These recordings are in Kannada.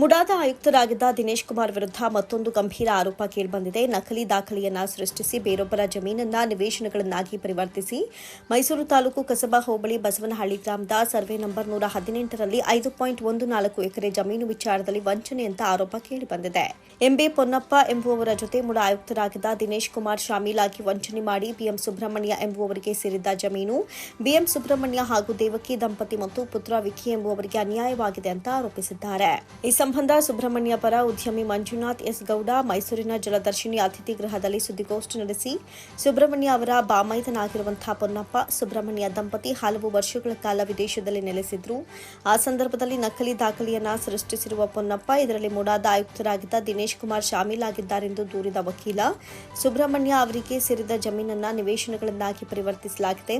ಮುಡಾದ ಆಯುಕ್ತರಾಗಿದ್ದ ದಿನೇಶ್ ಕುಮಾರ್ ವಿರುದ್ಧ ಮತ್ತೊಂದು ಗಂಭೀರ ಆರೋಪ ಕೇಳಿಬಂದಿದೆ. ನಕಲಿ ದಾಖಲೆಯನ್ನ ಸೃಷ್ಟಿಸಿ ಬೇರೊಬ್ಬರ ಜಮೀನನ್ನ ನಿವೇಶನಗಳನ್ನಾಗಿ ಪರಿವರ್ತಿಸಿ ಮೈಸೂರು ತಾಲೂಕು ಕಸಬಾ ಹೋಬಳಿ ಬಸವನಹಳ್ಳಿ ಗ್ರಾಮದ ಸರ್ವೆ ನಂಬರ್ ನೂರ ಹದಿನೆಂಟರಲ್ಲಿ ಐದು ಪಾಯಿಂಟ್ ಒಂದು ನಾಲ್ಕು ಎಕರೆ ಜಮೀನು ವಿಚಾರದಲ್ಲಿ ವಂಚನೆ ಅಂತ ಆರೋಪ ಕೇಳಿಬಂದಿದೆ. ಎಂಬಿ ಪೊನ್ನಪ್ಪ ಎಂಬುವವರ ಜೊತೆ ಮುಡ ಆಯುಕ್ತರಾಗಿದ್ದ ದಿನೇಶ್ ಕುಮಾರ್ ಶಾಮೀಲಾಗಿ ವಂಚನೆ ಮಾಡಿ ಬಿಎಂ ಸುಬ್ರಹ್ಮಣ್ಯ ಎಂಬುವವರಿಗೆ ಸೇರಿದ್ದ ಜಮೀನು, ಬಿಎಂ ಸುಬ್ರಹ್ಮಣ್ಯ ಹಾಗೂ ದೇವಕಿ ದಂಪತಿ ಮತ್ತು ಪುತ್ರ ವಿಖಿ ಎಂಬುವವರಿಗೆ ಅನ್ಯಾಯವಾಗಿದೆ ಅಂತ ಆರೋಪಿಸಿದ್ದಾರೆ. ಈ ಸಂಬಂಧ ಸುಬ್ರಹ್ಮಣ್ಯ ಪರ ಉದ್ಯಮಿ ಮಂಜುನಾಥ್ ಎಸ್ ಗೌಡ ಮೈಸೂರಿನ ಜಲದರ್ಶಿನಿ ಅತಿಥಿ ಗೃಹದಲ್ಲಿ ಸುದ್ದಿಗೋಷ್ಠಿ ನಡೆಸಿ ಸುಬ್ರಹ್ಮಣ್ಯ ಅವರ ಬಾಮೈದನಾಗಿರುವಂತಹ ಪೊನ್ನಪ್ಪ, ಸುಬ್ರಹ್ಮಣ್ಯ ದಂಪತಿ ಹಲವು ವರ್ಷಗಳ ಕಾಲ ವಿದೇಶದಲ್ಲಿ ನೆಲೆಸಿದ್ರು. ಆ ಸಂದರ್ಭದಲ್ಲಿ ನಕಲಿ ದಾಖಲೆಯನ್ನ ಸೃಷ್ಟಿಸಿರುವ ಪೊನ್ನಪ್ಪ, ಇದರಲ್ಲಿ ಮುಡಾದ ಆಯುಕ್ತರಾಗಿದ್ದ ದಿನೇಶ್ ಕುಮಾರ್ ಶಾಮೀಲಾಗಿದ್ದಾರೆಂದು ದೂರಿದ ವಕೀಲ. ಸುಬ್ರಹ್ಮಣ್ಯ ಅವರಿಗೆ ಸೇರಿದ ಜಮೀನನ್ನ ನಿವೇಶನಗಳನ್ನಾಗಿ ಪರಿವರ್ತಿಸಲಾಗಿದೆ.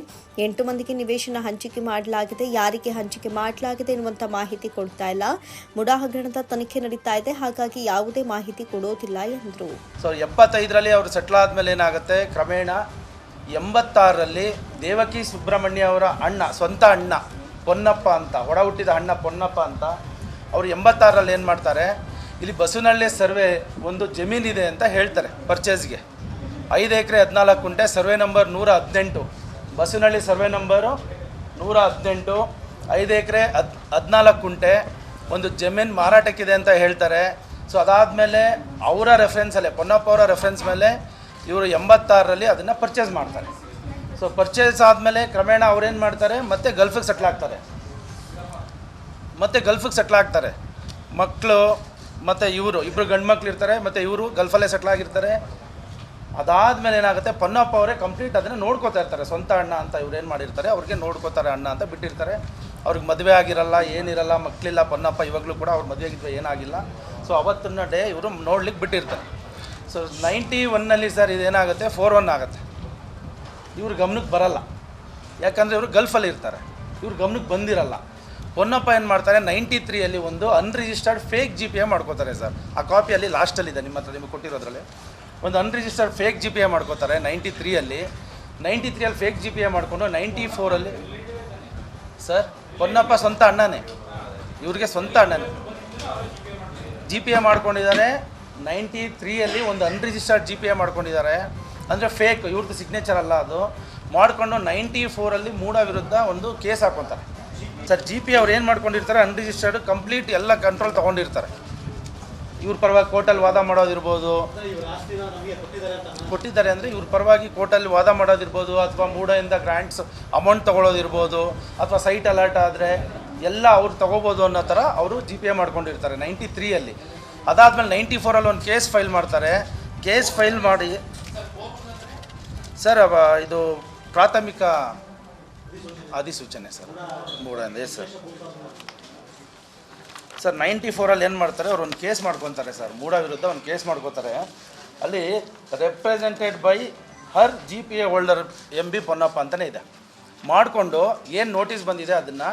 ಎಂಟು ಮಂದಿಗೆ ನಿವೇಶನ ಹಂಚಿಕೆ ಮಾಡಲಾಗಿದೆ. ಯಾರಿಗೆ ಹಂಚಿಕೆ ಮಾಡಲಾಗಿದೆ ಎನ್ನುವಂತ ಮಾಹಿತಿ ಕೊಡ್ತಾ ಇಲ್ಲ. ಮುಡಾ ಹಗರಣದ ತನಿಖೆ ನಡೀತಾ ಇದೆ. ಹಾಗಾಗಿ ಯಾವುದೇ ಮಾಹಿತಿ ಕೊಡೋದಿಲ್ಲ ಎಂದರು. ಸೊ ಎಪ್ಪತ್ತೈದರಲ್ಲಿ ಅವರು ಸೆಟ್ಲ್ ಆದಮೇಲೆ ಏನಾಗುತ್ತೆ? ಕ್ರಮೇಣ ಎಂಬತ್ತಾರರಲ್ಲಿ ದೇವಕಿ ಸುಬ್ರಹ್ಮಣ್ಯ ಅವರ ಅಣ್ಣ, ಸ್ವಂತ ಅಣ್ಣ, ಪೊನ್ನಪ್ಪ ಅಂತ ಒಡ ಹುಟ್ಟಿದ ಅಣ್ಣ ಪೊನ್ನಪ್ಪ ಅಂತ ಅವರು ಎಂಬತ್ತಾರರಲ್ಲಿ ಏನು ಮಾಡ್ತಾರೆ? ಇಲ್ಲಿ ಬಸವನಹಳ್ಳಿ ಸರ್ವೆ ಒಂದು ಜಮೀನಿದೆ ಅಂತ ಹೇಳ್ತಾರೆ ಪರ್ಚೇಸ್ಗೆ ಐದು ಎಕರೆ ಹದಿನಾಲ್ಕು ಕುಂಟೆ ಸರ್ವೆ ನಂಬರ್ ನೂರ ಹದಿನೆಂಟು. ಬಸವನಹಳ್ಳಿ ಸರ್ವೆ ನಂಬರು ನೂರ ಹದಿನೆಂಟು. ಐದು ಎಕರೆ ಹದ್, ಹದಿನಾಲ್ಕು ಕುಂಟೆ ಒಂದು ಜಮೀನು ಮಾರಾಟಕ್ಕಿದೆ ಅಂತ ಹೇಳ್ತಾರೆ. ಸೊ ಅದಾದಮೇಲೆ ಅವರ ರೆಫರೆನ್ಸಲ್ಲೇ ಪೊನ್ನಪ್ಪ ಅವರ ರೆಫರೆನ್ಸ್ ಮೇಲೆ ಇವರು ಎಂಬತ್ತಾರರಲ್ಲಿ ಅದನ್ನು ಪರ್ಚೇಸ್ ಮಾಡ್ತಾರೆ. ಸೊ ಪರ್ಚೇಸ್ ಆದಮೇಲೆ ಕ್ರಮೇಣ ಅವ್ರೇನು ಮಾಡ್ತಾರೆ, ಮತ್ತೆ ಗಲ್ಫಿಗೆ ಸೆಟ್ಲ್ ಆಗ್ತಾರೆ. ಮತ್ತೆ ಗಲ್ಫಿಗೆ ಸೆಟ್ಲ್ ಆಗ್ತಾರೆ. ಮಕ್ಕಳು ಮತ್ತು ಇವರು ಇಬ್ಬರು ಗಂಡು ಮಕ್ಳು ಇರ್ತಾರೆ, ಮತ್ತು ಇವರು ಗಲ್ಫಲ್ಲೇ ಸೆಟ್ಲ್ ಆಗಿರ್ತಾರೆ. ಅದಾದಮೇಲೆ ಏನಾಗುತ್ತೆ, ಪೊನ್ನಪ್ಪ ಅವರೇ ಕಂಪ್ಲೀಟ್ ಅದನ್ನು ನೋಡ್ಕೋತಾ ಇರ್ತಾರೆ. ಸ್ವಂತ ಅಣ್ಣ ಅಂತ ಇವ್ರು ಏನು ಮಾಡಿರ್ತಾರೆ, ಅವ್ರಿಗೆ ನೋಡ್ಕೋತಾರೆ ಅಣ್ಣ ಅಂತ ಬಿಟ್ಟಿರ್ತಾರೆ. ಅವ್ರಿಗೆ ಮದುವೆ ಆಗಿರಲ್ಲ, ಏನಿರಲ್ಲ ಮಕ್ಕಳಿಲ್ಲ ಪೊನ್ನಪ್ಪ, ಇವಾಗಲೂ ಕೂಡ ಅವ್ರು ಮದುವೆ ಆಗಿದ್ವಿ, ಏನಾಗಿಲ್ಲ. ಸೊ ಅವತ್ತಿನ ಡೇ ಇವರು ನೋಡ್ಲಿಕ್ಕೆ ಬಿಟ್ಟಿರ್ತಾರೆ. ಸೊ ನೈಂಟಿ ಒನ್ನಲ್ಲಿ ಸರ್ ಇದೇನಾಗುತ್ತೆ? ಫೋರ್ ಒನ್ ಆಗುತ್ತೆ. ಇವ್ರ ಗಮನಕ್ಕೆ ಬರಲ್ಲ. ಯಾಕಂದರೆ ಇವರು ಗಲ್ಫಲ್ಲಿ ಇರ್ತಾರೆ. ಇವ್ರ ಗಮನಕ್ಕೆ ಬಂದಿರಲ್ಲ. ಪೊನ್ನಪ್ಪ ಏನು ಮಾಡ್ತಾರೆ? ನೈಂಟಿ ತ್ರೀಯಲ್ಲಿ ಒಂದು unregistered fake G P A ಮಾಡ್ಕೋತಾರೆ ಸರ್. ಆ ಕಾಪಿಯಲ್ಲಿ ಲಾಸ್ಟಲ್ಲಿದೆ ನಿಮ್ಮ ಹತ್ರ ನಿಮಗೆ ಕೊಟ್ಟಿರೋದ್ರಲ್ಲಿ. ಒಂದು unregistered fake G P A ಮಾಡ್ಕೋತಾರೆ ನೈಂಟಿ ತ್ರೀಯಲ್ಲಿ ನೈಂಟಿ ತ್ರೀಯಲ್ಲಿ ಫೇಕ್ ಜಿ ಪಿ ಎ ಮಾಡಿಕೊಂಡು ನೈಂಟಿ ಫೋರಲ್ಲಿ ಸರ್ ಪೊನ್ನಪ್ಪ ಸ್ವಂತ ಅಣ್ಣನೇ. ಇವ್ರಿಗೆ ಸ್ವಂತ ಅಣ್ಣನೇ. ಜಿ ಪಿ ಎ ಮಾಡ್ಕೊಂಡಿದ್ದಾರೆ. ನೈಂಟಿ ತ್ರೀಯಲ್ಲಿ ಒಂದು ಅನ್ರಿಜಿಸ್ಟರ್ಡ್ ಜಿ ಪಿ ಎ ಮಾಡ್ಕೊಂಡಿದ್ದಾರೆ. ಅಂದರೆ ಫೇಕ್ ಇವ್ರದ್ದು ಸಿಗ್ನೇಚರ್ ಅಲ್ಲ ಅದು. ಮಾಡಿಕೊಂಡು ನೈಂಟಿ ಫೋರಲ್ಲಿ ಮೂಡ ವಿರುದ್ಧ ಒಂದು ಕೇಸ್ ಹಾಕ್ಕೊತಾರೆ ಸರ್ ಜಿ ಪಿ ಅವ್ರು ಏನು ಮಾಡ್ಕೊಂಡಿರ್ತಾರೆ? ಅನ್ರಿಜಿಸ್ಟರ್ಡ್ ಕಂಪ್ಲೀಟ್ ಎಲ್ಲ ಕಂಟ್ರೋಲ್ ತೊಗೊಂಡಿರ್ತಾರೆ. ಇವ್ರ ಪರವಾಗಿ ಕೋರ್ಟಲ್ಲಿ ವಾದ ಮಾಡೋದಿರ್ಬೋದು. ಕೊಟ್ಟಿದ್ದಾರೆ ಅಂದರೆ ಇವ್ರ ಪರವಾಗಿ ಕೋರ್ಟಲ್ಲಿ ವಾದ ಮಾಡೋದಿರ್ಬೋದು ಅಥವಾ ಮೂಡೆಯಿಂದ ಗ್ರ್ಯಾಂಟ್ಸ್ ಅಮೌಂಟ್ ತೊಗೊಳೋದಿರ್ಬೋದು ಅಥವಾ ಸೈಟ್ ಅಲರ್ಟ್ ಆದರೆ ಎಲ್ಲ ಅವ್ರು ತೊಗೋಬೋದು ಅನ್ನೋ ಥರ ಅವರು ಜಿ ಪಿ ಎ ಮಾಡ್ಕೊಂಡಿರ್ತಾರೆ ನೈಂಟಿ ತ್ರೀಯಲ್ಲಿ. ಅದಾದಮೇಲೆ ನೈಂಟಿ ಫೋರಲ್ಲಿ ಒಂದು ಕೇಸ್ ಫೈಲ್ ಮಾಡ್ತಾರೆ. ಕೇಸ್ ಫೈಲ್ ಮಾಡಿ ಸರ್ ಇದು ಪ್ರಾಥಮಿಕ ಅಧಿಸೂಚನೆ ಸರ್. ಮೂಡೆಯಿಂದ ಎಸ್ ಸರ್. ಸರ್ ನೈಂಟಿ ಫೋರಲ್ಲಿ ಏನು ಮಾಡ್ತಾರೆ, ಅವ್ರು ಒಂದು ಕೇಸ್ ಮಾಡ್ಕೊತಾರೆ ಸರ್ ಮೂಡ ವಿರುದ್ಧ ಒಂದು ಕೇಸ್ ಮಾಡ್ಕೋತಾರೆ. ಅಲ್ಲಿ represented by her G P A holder M B Ponnappa ಅಂತಲೇ ಇದೆ. ಮಾಡಿಕೊಂಡು ಏನು ನೋಟಿಸ್ ಬಂದಿದೆ ಅದನ್ನು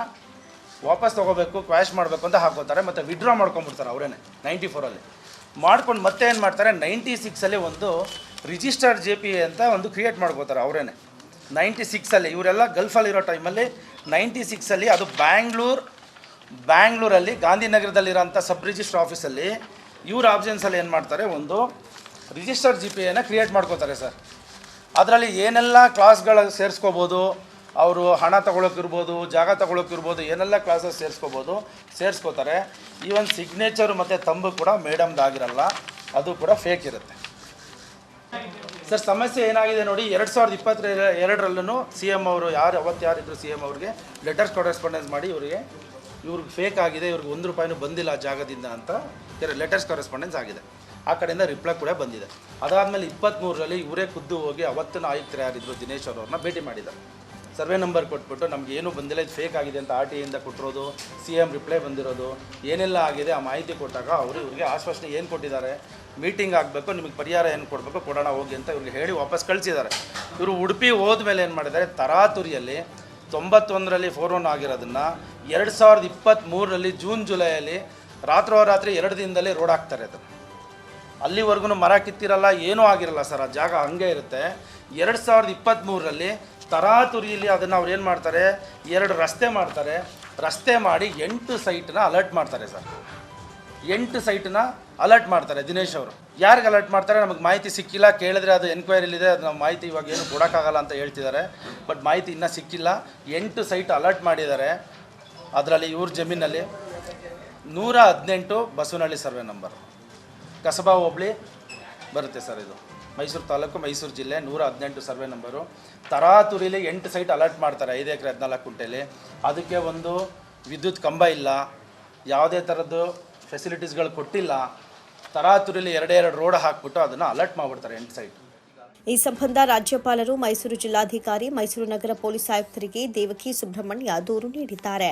ವಾಪಸ್ ತೊಗೋಬೇಕು ಕ್ವಾಶ್ ಮಾಡಬೇಕು ಅಂತ ಹಾಕೋತಾರೆ ಮತ್ತು ವಿಡ್ರಾ ಮಾಡ್ಕೊಂಬಿಡ್ತಾರೆ ಅವರೇನೆ ನೈಂಟಿ ಫೋರಲ್ಲಿ ಮಾಡ್ಕೊಂಡು ಮತ್ತೆ ಏನು ಮಾಡ್ತಾರೆ ನೈಂಟಿ ಸಿಕ್ಸಲ್ಲಿ ಒಂದು ರಿಜಿಸ್ಟರ್ಡ್ ಜೆ ಪಿ ಎ ಅಂತ ಒಂದು ಕ್ರಿಯೇಟ್ ಮಾಡ್ಕೋತಾರೆ ಅವರೇ ನೈಂಟಿ ಸಿಕ್ಸಲ್ಲಿ ಇವರೆಲ್ಲ ಗಲ್ಫಲ್ಲಿರೋ ಟೈಮಲ್ಲಿ ನೈಂಟಿ ಸಿಕ್ಸಲ್ಲಿ ಅದು ಬ್ಯಾಂಗ್ಳೂರ್ ಬ್ಯಾಂಗ್ಳೂರಲ್ಲಿ ಗಾಂಧಿನಗರದಲ್ಲಿರೋಂಥ ಸಬ್ ರಿಜಿಸ್ಟರ್ ಆಫೀಸಲ್ಲಿ ಇವ್ರ ಆಬ್ಸೆನ್ಸಲ್ಲಿ ಏನು ಮಾಡ್ತಾರೆ, ಒಂದು ರಿಜಿಸ್ಟರ್ ಜಿ ಪಿ ಎನ ಕ್ರಿಯೇಟ್ ಮಾಡ್ಕೋತಾರೆ ಸರ್. ಅದರಲ್ಲಿ ಏನೆಲ್ಲ ಕ್ಲಾಸ್ಗಳು ಸೇರಿಸ್ಕೋಬೋದು, ಅವರು ಹಣ ತೊಗೊಳಕ್ಕಿರ್ಬೋದು ಜಾಗ ತೊಗೊಳಕ್ಕಿರ್ಬೋದು ಏನೆಲ್ಲ ಕ್ಲಾಸಸ್ ಸೇರಿಸ್ಕೋಬೋದು, ಸೇರಿಸ್ಕೋತಾರೆ. ಈವನ್ ಸಿಗ್ನೇಚರು ಮತ್ತು ತಂಬು ಕೂಡ ಮೇಡಮ್ದಾಗಿರಲ್ಲ ಅದು ಕೂಡ ಫೇಕ್ ಇರುತ್ತೆ. ಸರ್, ಸಮಸ್ಯೆ ಏನಾಗಿದೆ ನೋಡಿ, ಎರಡು ಸಾವಿರದ ಇಪ್ಪತ್ತರ ಎರಡರಲ್ಲೂ ಸಿ ಎಂ ಅವರು, ಯಾರು ಅವತ್ತು ಯಾರಿದ್ರು ಸಿ ಎಂ ಅವ್ರಿಗೆ ಲೆಟರ್ಸ್ ಕರೆಸ್ಪಾಂಡೆನ್ಸ್ ಮಾಡಿ, ಇವರಿಗೆ ಇವ್ರಿಗೆ ಫೇಕ್ ಆಗಿದೆ, ಇವ್ರಿಗೆ ಒಂದು ರೂಪಾಯಿನೂ ಬಂದಿಲ್ಲ ಆ ಜಾಗದಿಂದ ಅಂತ ಲೆಟರ್ಸ್ ಕರೆಸ್ಪಾಂಡೆನ್ಸ್ ಆಗಿದೆ. ಆ ಕಡೆಯಿಂದ ರಿಪ್ಲೈ ಕೂಡ ಬಂದಿದೆ. ಅದಾದಮೇಲೆ ಇಪ್ಪತ್ತ್ಮೂರರಲ್ಲಿ ಇವರೇ ಖುದ್ದು ಹೋಗಿ ಅವತ್ತಿನ ಆಯುಕ್ತರು ಯಾರಿದ್ರು ದಿನೇಶ್ ಅವ್ರನ್ನ ಭೇಟಿ ಮಾಡಿದ್ದಾರೆ. ಸರ್ವೆ ನಂಬರ್ ಕೊಟ್ಬಿಟ್ಟು ನಮ್ಗೆ ಏನೂ ಬಂದಿಲ್ಲ, ಇದು ಫೇಕ್ ಆಗಿದೆ ಅಂತ ಆರ್ ಟಿ ಇಂದ ಕೊಟ್ಟಿರೋದು, ಸಿ ಎಂ ರಿಪ್ಲೈ ಬಂದಿರೋದು, ಏನೆಲ್ಲ ಆಗಿದೆ ಆ ಮಾಹಿತಿ ಕೊಟ್ಟಾಗ ಅವರು ಇವ್ರಿಗೆ ಆಶ್ವಾಸನೆ ಏನು ಕೊಟ್ಟಿದ್ದಾರೆ ಮೀಟಿಂಗ್ ಆಗಬೇಕು, ನಿಮಗೆ ಪರಿಹಾರ ಏನು ಕೊಡಬೇಕು ಕೊಡೋಣ ಹೋಗಿ ಅಂತ ಇವ್ರಿಗೆ ಹೇಳಿ ವಾಪಸ್ ಕಳಿಸಿದ್ದಾರೆ. ಇವರು ಉಡುಪಿ ಹೋದ್ಮೇಲೆ ಏನು ಮಾಡಿದ್ದಾರೆ, ತರಾತುರಿಯಲ್ಲಿ ತೊಂಬತ್ತೊಂದರಲ್ಲಿ ಫೋರ್ ಒನ್ ಆಗಿರೋದನ್ನು ಎರಡು ಸಾವಿರದ ಇಪ್ಪತ್ತ್ಮೂರರಲ್ಲಿ ಜೂನ್ ಜುಲೈಯಲ್ಲಿ ರಾತ್ರೋರಾತ್ರಿ ಎರಡು ದಿನದಲ್ಲಿ ರೋಡ್ ಹಾಕ್ತಾರೆ ಅದು. ಅಲ್ಲಿವರೆಗೂ ಮರ ಕಿತ್ತಿರಲ್ಲ, ಏನೂ ಆಗಿರಲ್ಲ ಸರ್, ಆ ಜಾಗ ಹಂಗೆ ಇರುತ್ತೆ. ಎರಡು ಸಾವಿರದ ಇಪ್ಪತ್ತ್ಮೂರರಲ್ಲಿ ತರಾತುರಿಯಲ್ಲಿ ಅದನ್ನು ಅವ್ರು ಏನು ಮಾಡ್ತಾರೆ, ಎರಡು ರಸ್ತೆ ಮಾಡ್ತಾರೆ. ರಸ್ತೆ ಮಾಡಿ ಎಂಟು ಸೈಟನ್ನ ಅಲರ್ಟ್ ಮಾಡ್ತಾರೆ ಸರ್. ಎಂಟು ಸೈಟನ್ನ ಅಲರ್ಟ್ ಮಾಡ್ತಾರೆ ದಿನೇಶ್ ಅವರು. ಯಾರಿಗೆ ಅಲರ್ಟ್ ಮಾಡ್ತಾರೆ ನಮಗೆ ಮಾಹಿತಿ ಸಿಕ್ಕಿಲ್ಲ, ಕೇಳಿದ್ರೆ ಅದು ಎನ್ಕ್ವೈರಿಲಿದೆ ಅದು ನಮ್ಮ ಮಾಹಿತಿ ಇವಾಗ ಏನು ಕೊಡೋಕ್ಕಾಗಲ್ಲ ಅಂತ ಹೇಳ್ತಿದ್ದಾರೆ. ಬಟ್ ಮಾಹಿತಿ ಇನ್ನೂ ಸಿಕ್ಕಿಲ್ಲ. ಎಂಟು ಸೈಟ್ ಅಲರ್ಟ್ ಮಾಡಿದ್ದಾರೆ. ಅದರಲ್ಲಿ ಇವ್ರ ಜಮೀನಲ್ಲಿ ನೂರ ಹದಿನೆಂಟು ಬಸವನಹಳ್ಳಿ ಸರ್ವೆ ನಂಬರ್ ಕಸಬಾ ಹೋಬಳಿ ಬರುತ್ತೆ ಸರ್ ಇದು. ಮೈಸೂರು ತಾಲೂಕು, ಮೈಸೂರು ಜಿಲ್ಲೆ ನೂರ ಹದಿನೆಂಟು ಸರ್ವೆ ನಂಬರು ತರಾತುರಿಲಿ ಎಂಟು ಸೈಟ್ ಅಲರ್ಟ್ ಮಾಡ್ತಾರೆ ಐದು ಎಕರೆ ಹದಿನಾಲ್ಕು ಕುಂಟೆಲಿ ಅದಕ್ಕೆ ಒಂದು ವಿದ್ಯುತ್ ಕಂಬ ಇಲ್ಲ. ಯಾವುದೇ ಥರದ್ದು ಫೆಸಿಲಿಟೀಸ್ಗಳು ಕೊಟ್ಟಿಲ್ಲ, ತರಾತುರಿಲಿ ಎರಡೆರಡು ಎರಡು ರೋಡ್ ಹಾಕ್ಬಿಟ್ಟು ಅದನ್ನು ಅಲರ್ಟ್ ಮಾಡ್ಬಿಡ್ತಾರೆ ಎಂಟು ಸೈಟ್ ಈ ಸಂಬಂಧ ರಾಜ್ಯಪಾಲರು ಮೈಸೂರು ಜಿಲ್ಲಾಧಿಕಾರಿ ಮೈಸೂರು ನಗರ ಪೊಲೀಸ್ ಆಯುಕ್ತರಿಗೆ ದೇವಕಿ ಸುಬ್ರಹ್ಮಣ್ಯ ದೂರು ನೀಡಿದ್ದಾರೆ.